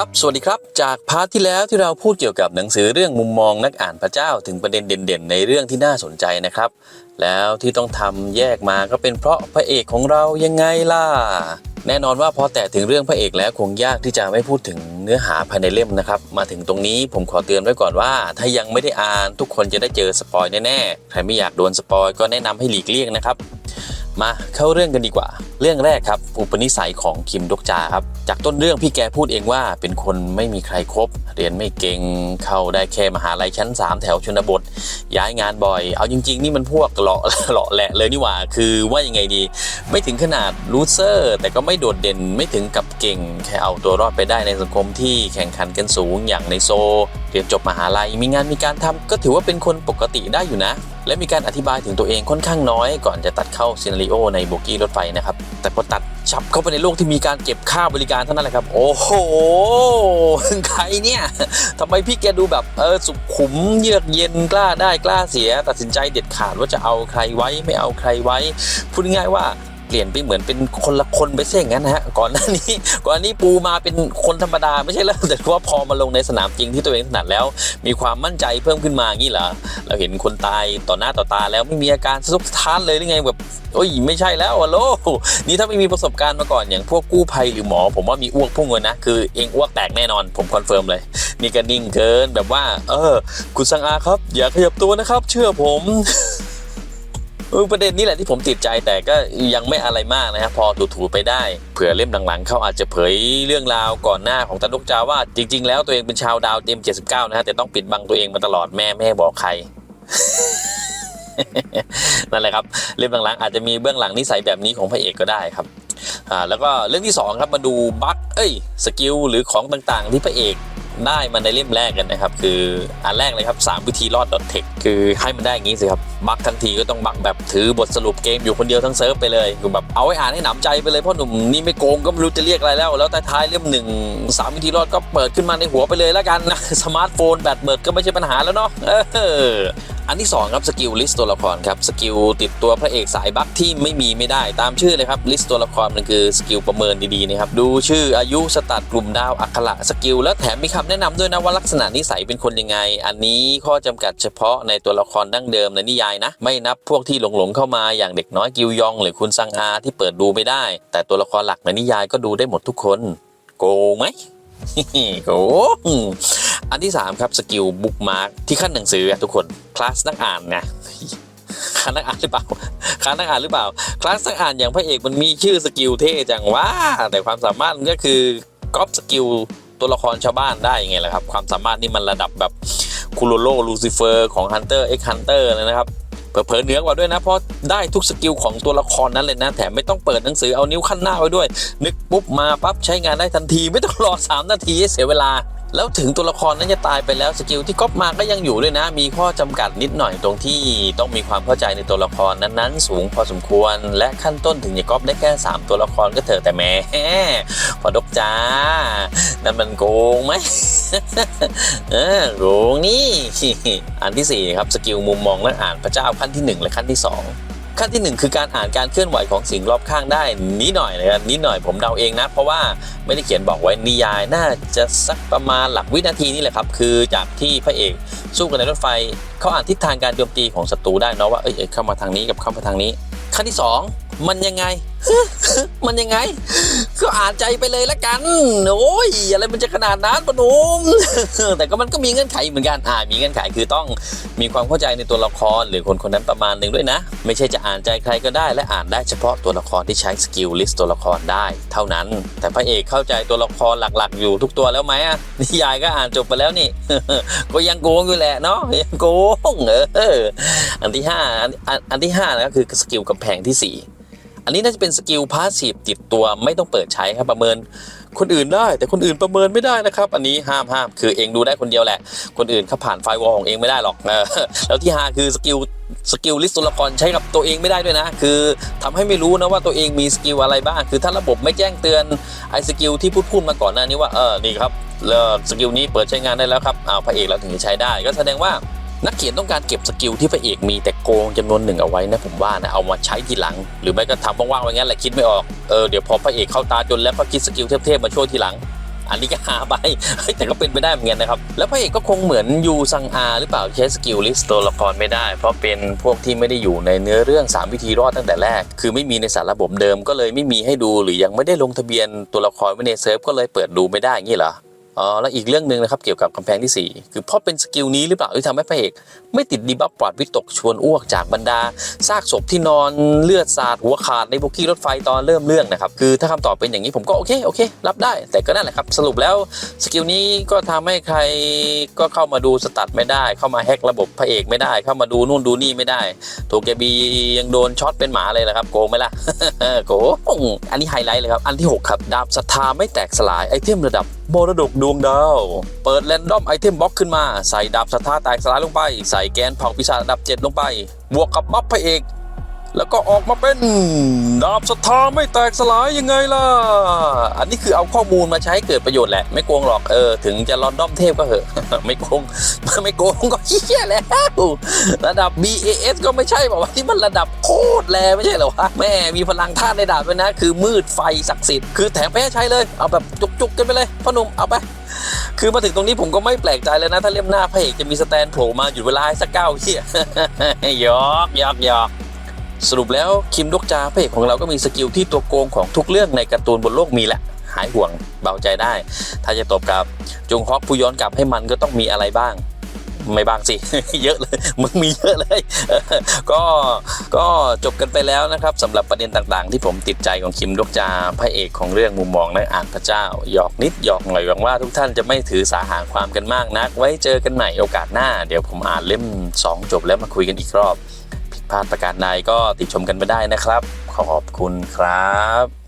ครับ สวัสดีครับ จากพาร์ทที่แล้วที่เราพูดเกี่ยวกับหนังสือเรื่องมุมมองนักอ่านพระเจ้าถึงประเด็นเด่นๆ ในเรื่องที่น่าสนใจนะครับ แล้วที่ต้องทำแยกมาก็เป็นเพราะพระเอกของเรายังไงล่ะ แน่นอนว่าพอแต่ถึงเรื่องพระเอกแล้วคงยากที่จะไม่พูดถึงเนื้อหาภายในเล่มนะครับ มาถึงตรงนี้ผมขอเตือนไว้ก่อนว่า ถ้ายังไม่ได้อ่านทุกคนจะได้เจอสปอยแน่ๆ ใครไม่อยากโดนสปอยก็แนะนำให้หลีกเลี่ยงนะครับ มาเข้าเรื่องกันดีกว่า เรื่องแรกครับ อุปนิสัยของคิมดกจาครับ จากต้นเรื่องพี่แกพูดเองว่าเป็นคนไม่มีใครครบ เรียนไม่เก่งเข้าได้แค่มหาลัยชั้น 3 แถวชนบท ย้ายงานบ่อย เอาจริง ๆ นี่มันพวกหล่อหล่อแหละเลยนี่หว่า คือว่ายังไงดี ไม่ถึงขนาดลูเซอร์ แต่ก็ไม่โดดเด่นไม่ถึงกับเก่ง แค่เอาตัวรอดไปได้ในสังคมที่แข่งขันกันสูงอย่างในโซ เรียนจบมหาลัยมีงานมีการทำก็ถือว่าเป็นคนปกติได้อยู่นะ และมีการอธิบายถึงตัวเองค่อนข้างน้อย ก่อนจะตัดเข้าซีนารีโอในโบกี้รถไฟนะครับ แต่พอตัดชับเข้าไปในโลกที่มีการเก็บค่าบริการเท่านั้นแหละครับ โอ้โหใครเนี่ยทำไมพี่แกดูแบบเออสุขุมเยือกเย็นกล้าได้กล้าเสีย ตัดสินใจเด็ดขาดว่าจะเอาใครไว้ไม่เอาใครไว้พูดง่ายว่า ลี่ยนไปเหมือนเป็นคนละคนไปเสียอย่างนั้นนะฮะก่อนหน้านี้ก่อนหน้านี้ปูมาเป็นคนธรรมดาไม่ใช่แล้วแต่ว่าพอมาลงในสนามจริงที่ตัวเองถนัดแล้ว มีความมั่นใจเพิ่มขึ้นมางี้เหรอเราเห็นคนตายต่อหน้าต่อตาแล้วไม่มีอาการสะทกท้านเลยหรือไงแบบโอ้ยไม่ใช่แล้วอะโลนี่ถ้าไม่มีประสบการณ์มาก่อนอย่างพวกกู้ภัยหรือหมอ ผมว่ามีอ้วกพุ่งเลยนะคือเองอ้วกแตกแน่นอน ผมคอนเฟิร์มเลยนี่ก็นิ่งเกินแบบว่า เออ คุณสังอาครับ อย่าขยับตัวนะครับ เชื่อผม ประเด็นนี้แหละที่ผมติดใจแต่ก็ยังไม่อะไรมากนะครับพอถูๆไปได้เผื่อเล่มหลังๆเขาอาจจะเผยเรื่องราวก่อนหน้าของตานุกจาว่าจริง ๆ แล้วตัวเองเป็นชาวดาวเต็ม79นะฮะแต่ต้องปิดบังตัวเองมาตลอดแม่แม่บอกใครนั่นแหละครับเล่มหลังๆอาจจะมีเบื้องหลังนิสัยแบบนี้ของพระเอกก็ได้ครับอ่าแล้วก็เรื่องที่สองครับมาดูบัคเอ้ยสกิลหรือของต่างๆ ที่พระเอก ได้มันในเล่มแรกกันนะครับ คืออันแรกเลยครับ 3 วิธีรอด .tech คือให้มันได้อย่างนี้สิครับ บักทั้งทีก็ต้องบักแบบถือบทสรุปเกมอยู่คนเดียวทั้งเซิร์ฟไปเลยคือแบบเอาไว้อ่านให้หนำใจไปเลยพ่อหนุ่มนี่ไม่โกงก็ไม่รู้จะเรียกอะไรแล้ว แล้วแต่ท้ายเล่มหนึ่งสามวิธีรอดก็เปิดขึ้นมาในหัวไปเลยแล้วกันนะสมาร์ทโฟนแบตเบิดก็ไม่ใช่ปัญหาแล้วเนาะเออ อันที่สองครับสกิลลิสต์ตัวละครครับสกิลติดตัวพระเอกสายบัคที่ไม่มีไม่ได้ตามชื่อเลยครับลิสต์ตัวละครมันคือสกิลประเมินดีๆนะครับดูชื่ออายุสตัดกลุ่มดาวอักขระสกิลแล้วแถมมีคำแนะนำด้วยนะว่าลักษณะนิสัยเป็นคนยังไง อันนี้ข้อจำกัดเฉพาะในตัวละครดั้งเดิมในนิยายนะ ไม่นับพวกที่หลงๆเข้ามาอย่างเด็กน้อยกิวยอง หรือคุณซังอาที่เปิดดูไม่ได้ แต่ตัวละครหลักในนิยายก็ดูได้หมดทุกคน โกงไหมโอ้ อันที่ 3 ครับสกิลบุ๊กมาร์กที่ขั้นหนังสือทุกคนคลาสนักอ่านไงคลาสนักอ่านหรือเปล่าคลาสนักอ่านหรือเปล่าคลาสนักอ่านอย่างพระเอกมันมีชื่อสกิลเท่จังว่าแต่ความสามารถมันก็คือก๊อปสกิลตัวละครชาวบ้านได้ยังไงล่ะครับ ความสามารถนี่มันระดับแบบคูโรโลลูซิเฟอร์ของ Hunter x Hunter เตอร์เลยนะครับเผลอเหนือกว่าด้วยนะ เพราะได้ทุกสกิลของตัวละครนั้นเลยนะ แถมไม่ต้องเปิดหนังสือเอานิ้วขั้นหน้าไว้ด้วย นึกปุ๊บมาปั๊บใช้งานได้ทันทีไม่ต้องรอ 3 นาทีเสียเวลา แล้วถึงตัวละครนั้นจะตายไปแล้วสกิลที่ก๊อปมาก็ยังอยู่ด้วยนะ มีข้อจำกัดนิดหน่อยตรงที่ต้องมีความเข้าใจในตัวละครนั้นๆ สูงพอสมควร และขั้นต้นถึงจะก๊อปได้แค่ 3 ตัวละครก็เถอะแต่แหมพอดกจ้านั่นมันโกงไหมเออโกงนี่ อันที่สี่ครับสกิลมุมมองและอ่านพระเจ้าขั้นที่หนึ่งและขั้นที่สอง ขั้นที่หนึ่งคือการอ่านการเคลื่อนไหวของสิ่งรอบข้างได้นิดหน่อยนะครับนิดหน่อยผมเดาเองนะ เพราะว่าไม่ได้เขียนบอกไว้นิยายน่าจะสักประมาณหลักวินาทีนี่แหละครับ คือจากที่พระเอกสู้กันในรถไฟ เขาอ่านทิศทางการโจมตีของศัตรูได้นะว่าเอ้ยเอ้ยเข้ามาทางนี้กับเข้ามาทางนี้ ขั้นที่สองมันยังไง มันยังไง ก็อ่านใจไปเลยละกัน โอ้ยอะไรมันจะขนาดนั้นปนุ่มแต่ก็มันก็มีเงื่อนไขเหมือนกันอ่ามีเงื่อนไขคือต้องมีความเข้าใจในตัวละครหรือคนคนนั้นประมาณหนึ่งด้วยนะ ไม่ใช่จะอ่านใจใครก็ได้ และอ่านได้เฉพาะตัวละครที่ใช้สกิลลิสต์ตัวละครได้ เท่านั้น แต่พระเอกเข้าใจตัวละครหลักๆ อยู่ทุกตัวแล้วไหมอะนิยายก็อ่านจบไปแล้วนี่ ก็ยังโกงอยู่แหละเนาะยังโกงเอออันที่ห้าอันอันที่ห้านะก็คือสกิลกำแพงที่สี่ อันนี้น่าจะเป็นสกิลพาสซีฟติดตัวไม่ต้องเปิดใช้ครับประเมินคนอื่นได้ แต่คนอื่นประเมินไม่ได้นะครับ อันนี้ห้ามห้ามคือเองดูได้คนเดียวแหละ คนอื่นเขาผ่านไฟวอลของเองไม่ได้หรอกแล้วที่ห้าคือสกิลสกิลลิสต์ตัวละครใช้กับตัวเองไม่ได้ด้วยนะ คือทำให้ไม่รู้นะว่าตัวเองมีสกิลอะไรบ้าง คือถ้าระบบไม่แจ้งเตือนไอ้สกิลที่พูดพูดมาก่อนหน้านี้ว่าเออนี่ครับแล้วสกิลนี้เปิดใช้งานได้แล้วครับเอาพระเอกเราถึงจะใช้ได้ ก็แสดงว่า นักเขียนต้องการเก็บสกิลที่พระเอกมีแต่โกงจำนวนหนึ่งเอาไว้นะผมว่านะเอามาใช้ทีหลัง หรือไม่ก็ทำว่างๆไว้งั้นแหละคิดไม่ออกเออเดี๋ยวพอพระเอกเข้าตาจนแล้วก็คิดสกิลเทพๆมาช่วยทีหลังอันนี้ก็หาไปแต่ก็เป็นไปได้เหมือนกันนะครับ แล้วพระเอกก็คงเหมือนยูซังอาหรือเปล่าใช้สกิลลิสต์ตัวละครไม่ได้ เพราะเป็นพวกที่ไม่ได้อยู่ในเนื้อเรื่อง 3 วิธีรอดตั้งแต่แรก คือไม่มีในสารระบบเดิมก็เลยไม่มีให้ดู หรือยังไม่ได้ลงทะเบียนตัวละครไว้ในเซิร์ฟก็เลยเปิดดูไม่ได้อย่างนี้เหรอ อ๋อแล้วอีกเรื่องหนึ่งนะครับเกี่ยวกับกำแพงที่ 4 คือเพราะเป็นสกิลนี้หรือเปล่าที่ทำให้พระเอกไม่ติดดีบัฟปลอดวิตกชวนอ้วกจากบรรดาซากศพที่นอนเลือดสาดหัวขาดในโบกี้รถไฟตอนเริ่มเรื่องนะครับคือถ้าคำตอบเป็นอย่างนี้ผมก็โอเคโอเค รับได้ แต่ก็นั่นแหละครับ สรุปแล้วสกิลนี้ก็ทำให้ใครก็เข้ามาดูสตัดไม่ได้ เข้ามาแฮกระบบพระเอกไม่ได้ เข้ามาดูนู่นดูนี่ไม่ได้โทเกบียังโดนช็อตเป็นหมาเลยนะครับโกงไหมล่ะโกงอันนี้ไฮไลท์เลยครับอันที่ 6 ครับดาบศรัทธาไม่แตกสลายไอเทมระดับมรดกดวงดาว เปิดแรนดอมไอเทมบ็อกขึ้นมา ใส่ดาบสัทธาแตกสลายลงไป ใส่แกนเผาปีศาจดับ 7 ลงไป บวกกับบัฟพระเอก แล้วก็ออกมาเป็นดาบศรัทธาไม่แตกสลายยังไงล่ะ อันนี้คือเอาข้อมูลมาใช้ให้เกิดประโยชน์แหละ ไม่โกงหรอกเออถึงจะลอนดอมเทพก็เหอะ ไม่โกงไม่โกงก็เฮี้ยแล้วระดับ BAS ก็ไม่ใช่บอกว่าที่มันระดับโคตรแรงไม่ใช่เหรอวะแม่มีพลังธาตุในดาบด้วยนะ คือมืดไฟศักดิ์สิทธิ์คือแถมไปให้ใช้เลยเอาแบบจุกๆกันไปเลยพ่อหนุ่มเอาไปคือมาถึงตรงนี้ผมก็ไม่แปลกใจเลยนะ ถ้าเล่มหน้าพระเอกจะมีสแตนโผล่มาหยุดเวลาให้สักเก้าเฮียยอกยอกยอก สรุปแล้วคิมดกจาพระเอกของเราก็มีสกิลที่ตัวโกงของทุกเรื่องในการ์ตูนบนโลกมีแหละหายห่วงเบาใจได้ ถ้าจะตบกับจงฮอกผู้ย้อนกลับให้มันก็ต้องมีอะไรบ้างไม่บ้างสิ เยอะเลยมึงมีเยอะเลย ก็ก็จบกันไปแล้วนะครับสำหรับประเด็นต่างๆ ที่ผมติดใจของคิมดกจาพระเอกของเรื่องมุมมองนักอ่านพระเจ้าหยอกนิดหยอกหน่อยหวังว่าทุกท่านจะไม่ถือสาหาความกันมากนัก ไว้เจอกันใหม่โอกาสหน้า เดี๋ยวผมอ่านเล่ม 2 จบแล้วมาคุยกันอีกรอบ พลาดประการใดก็ติดชมกันไปได้นะครับ ขอบคุณครับ